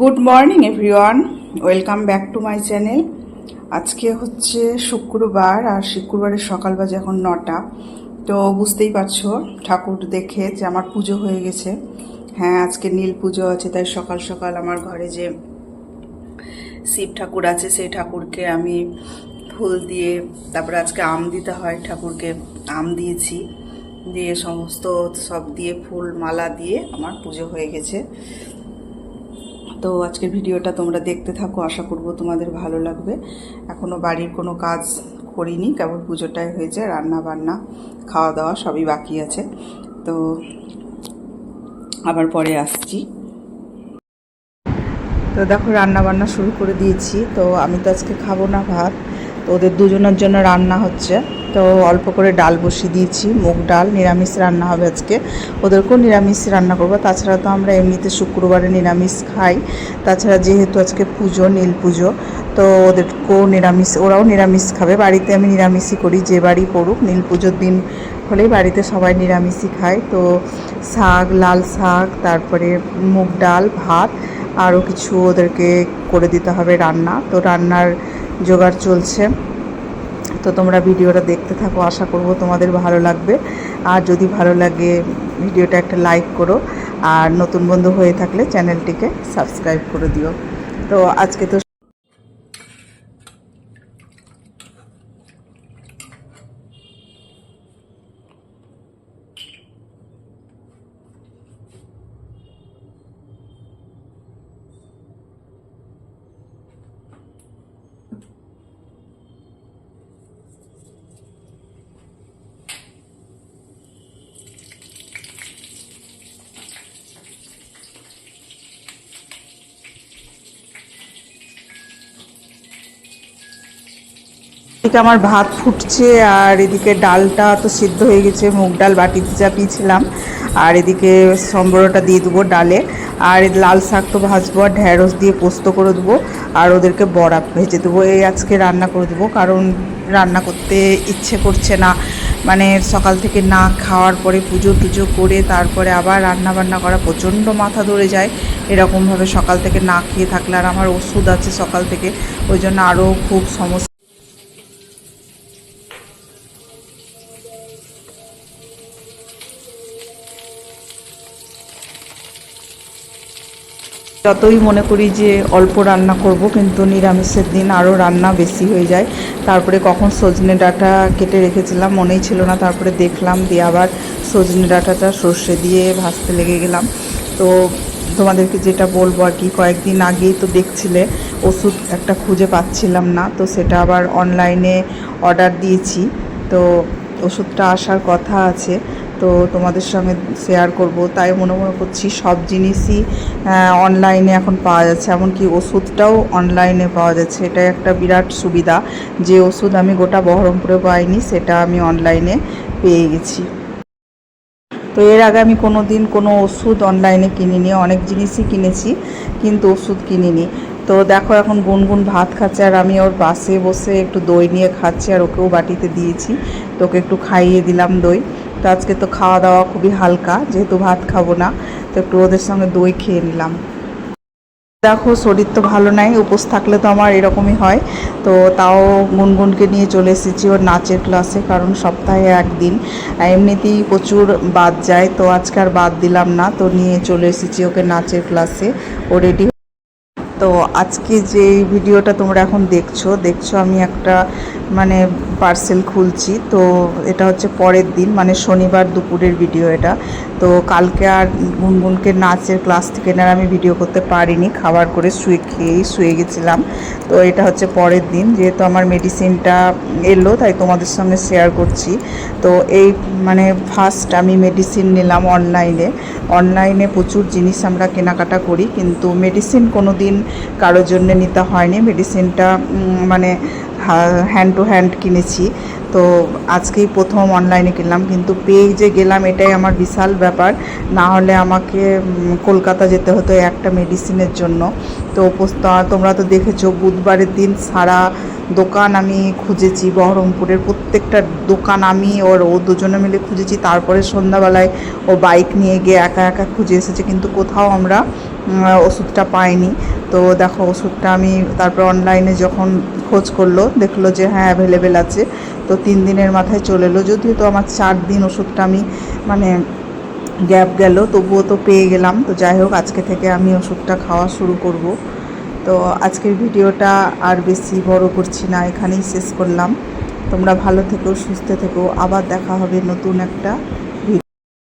Good morning everyone welcome back to my channel আজকে হচ্ছে শুক্রবার আর শুক্রবারের সকাল বাজে এখন নটা। তো বুঝতেই পারছ, ঠাকুর দেখে যে আমার পুজো হয়ে গেছে। হ্যাঁ আজকে নীল পুজো আছে, তাই সকাল সকাল আমার ঘরে যে শিব ঠাকুর আছে, সেই ঠাকুরকে আমি ফুল দিয়ে, তারপরে আজকে আম দিতে হয়, ঠাকুরকে আম দিয়েছি। দিয়ে সমস্ত সব দিয়ে ফুল মালা দিয়ে আমার পুজো হয়ে গেছে। তো আজকের ভিডিওটা তোমরা দেখতে থাকো, আশা করব তোমাদের ভালো লাগবে। এখনও বাড়ির কোনো কাজ করিনি, কেবল পুজোটাই হয়েছে, রান্না বান্না, খাওয়া দাওয়া সবই বাকি আছে। তো আবার পরে আসছি। তো দেখো, রান্না বান্না শুরু করে দিয়েছি। তো আমি তো আজকে খাব না ভাত, তো ওদের দুজনের জন্য রান্না হচ্ছে। তো অল্প করে ডাল বসিয়ে দিয়েছি, মুগ ডাল, নিরামিষ রান্না হবে আজকে। ওদেরকেও নিরামিষ রান্না করব। তাছাড়া তো আমরা এমনিতে শুক্রবারে নিরামিষ খাই। তাছাড়া যেহেতু আজকে পুজো, নীল পুজো, তো ওদেরকেও নিরামিষ, ওরাও নিরামিষ খাবে। বাড়িতে আমি নিরামিষই করি, যে বাড়ি পড়ুক নীল পুজোর দিন হলেই বাড়িতে সবাই নিরামিষই খায়। তো শাক, লাল শাক, তারপরে মুগ ডাল, ভাত, আরও কিছু ওদেরকে করে দিতে হবে রান্না। তো রান্নার জোগাড় চলছে। তো তোমরা ভিডিওটা দেখতে থাকো, আশা করব তোমাদের ভালো লাগবে। আর যদি ভালো লাগে ভিডিওটা একটা লাইক করো, আর নতুন বন্ধু হয়ে থাকলে চ্যানেলটিকে সাবস্ক্রাইব করে দিও। তো আজকে তো এদিকে আমার ভাত ফুটছে আর এদিকে ডালটা তো সিদ্ধ হয়ে গেছে, মুগ ডাল বাটিতে চাপিয়েছিলাম আর এদিকে সম্বরটা দিয়ে দেবো ডালে। আর লাল শাক তো ভাজবো আর ঢ্যাঁড়স দিয়ে পোস্ত করে দেবো। আর ওদেরকে বড়া ভেজে দেবো। এই আজকে রান্না করে দেবো, কারণ রান্না করতে ইচ্ছে করছে না। মানে সকাল থেকে না খাওয়ার পরে পুজো টুজো করে তারপরে আবার রান্না বান্না করা প্রচণ্ড মাথা ধরে যায়। এরকমভাবে সকাল থেকে না খেয়ে থাকলে আর আমার ওষুধ আছে সকাল থেকে। ওই জন্য আরও খুব সমস্যা যতই মনে করি যে অল্প রান্না করব, কিন্তু নিরামিষের দিন আরও রান্না বেশি হয়ে যায়। তারপরে কখন সজনে ডাঁটা কেটে রেখেছিলাম, মনেই ছিল না। তারপরে দেখলাম দিয়ে আবার সজনে ডাঁটাটা সর্ষে দিয়ে ভাজতে লেগে গেলাম। তো তোমাদেরকে যেটা বলব আর কি, কয়েকদিন আগেই তো দেখছিলে, ওষুধ একটা খুঁজে পাচ্ছিলাম না। তো সেটা আবার অনলাইনে অর্ডার দিয়েছি। তো ওষুধটা আসার কথা আছে। তো তোমাদের সঙ্গে শেয়ার করব। তাই মনে মনে করছি সব জিনিসই অনলাইনে এখন পাওয়া যাচ্ছে। এমনকি ওষুধটাও অনলাইনে পাওয়া যাচ্ছে। এটা একটা বিরাট সুবিধা। যে ওষুধ আমি গোটা বহরমপুরে পাইনি, সেটা আমি অনলাইনে পেয়ে গেছি। তো এর আগে আমি কোনো দিন কোনো ওষুধ অনলাইনে কিনিনি। অনেক জিনিসই কিনেছি, কিন্তু ওষুধ কিনিনি। তো দেখো এখন গুনগুন ভাত খাচ্ছে, আর আমি ওর পাশে বসে একটু দই নিয়ে খাচ্ছি, আর ওকেও বাটিতে দিয়েছি। তো ওকে একটু খাইয়ে দিলাম দই। তো আজকে তো খাওয়া দাওয়া খুবই হালকা, যেহেতু ভাত খাব না, তো একটু ওদের সঙ্গে দই খেয়ে নিলাম। দেখো, শরীর তো ভালো নাই, উপোস থাকলে তো আমার এরকমই হয়। তো তাও গুনগুনকে নিয়ে চলে এসেছি ওর নাচের ক্লাসে, কারণ সপ্তাহে একদিন। এমনিতেই প্রচুর বাদ যায়, তো আজকে আর বাদ দিলাম না, তো নিয়ে চলে এসেছি ওকে নাচের ক্লাসে। ও রেডি তো আজকে যে ভিডিওটা তোমরা এখন দেখছ দেখছ আমি একটা মানে পার্সেল খুলছি। তো এটা হচ্ছে পরের দিন মানে শনিবার দুপুরের ভিডিও এটা। তো কালকে আর গুনগুনকে নাচের ক্লাস থেকে না আমি ভিডিও করতে পারিনি, খাবার করে শুয়ে খেয়েই শুয়ে গেছিলাম। তো এটা হচ্ছে পরের দিন, যেহেতু আমার মেডিসিনটা এলো, তাই তোমাদের সঙ্গে শেয়ার করছি। তো এই মানে ফার্স্ট আমি মেডিসিন নিলাম অনলাইনে অনলাইনে প্রচুর জিনিস আমরা কেনাকাটা করি, কিন্তু মেডিসিন কোনো দিন কারোর জন্য নিতে হয়নি। মেডিসিনটা মানে হ্যান্ড টু হ্যান্ড কিনেছি। তো আজকেই প্রথম অনলাইনে কিনলাম। কিন্তু পেয়ে যে গেলাম, এটাই আমার বিশাল ব্যাপার। না হলে আমাকে কলকাতা যেতে হতো একটা মেডিসিনের জন্য। তো তোমরা তো দেখেছ, বুধবারের দিন সারা দোকান আমি খুঁজেছি, বহরমপুরের প্রত্যেকটা দোকান আমি ওর, ও দুজনে মিলে খুঁজেছি। তারপরে সন্ধ্যাবেলায় ও বাইক নিয়ে গিয়ে একা একা খুঁজে এসেছে। কিন্তু কোথাও আমরা ওষুধটা পাইনি। তো দেখো ওষুধটা আমি তারপর অনলাইনে যখন খোঁজ করল, দেখল যে হ্যাঁ অ্যাভেলেবেল আছে। তো তিন দিনের মাথায় চলে এলো। যদিও তো আমার চার দিন ওষুধটা আমি মানে গ্যাপ গেল, তবুও তো পেয়ে গেলাম। তো যাই হোক, আজকে থেকে আমি ওষুধটা খাওয়া শুরু করব। তো আজকের ভিডিওটা আর বেশি বড় করছি না, এখানেই শেষ করলাম। তোমরা ভালো থেকো, সুস্থ থেকো। আবার দেখা হবে নতুন একটা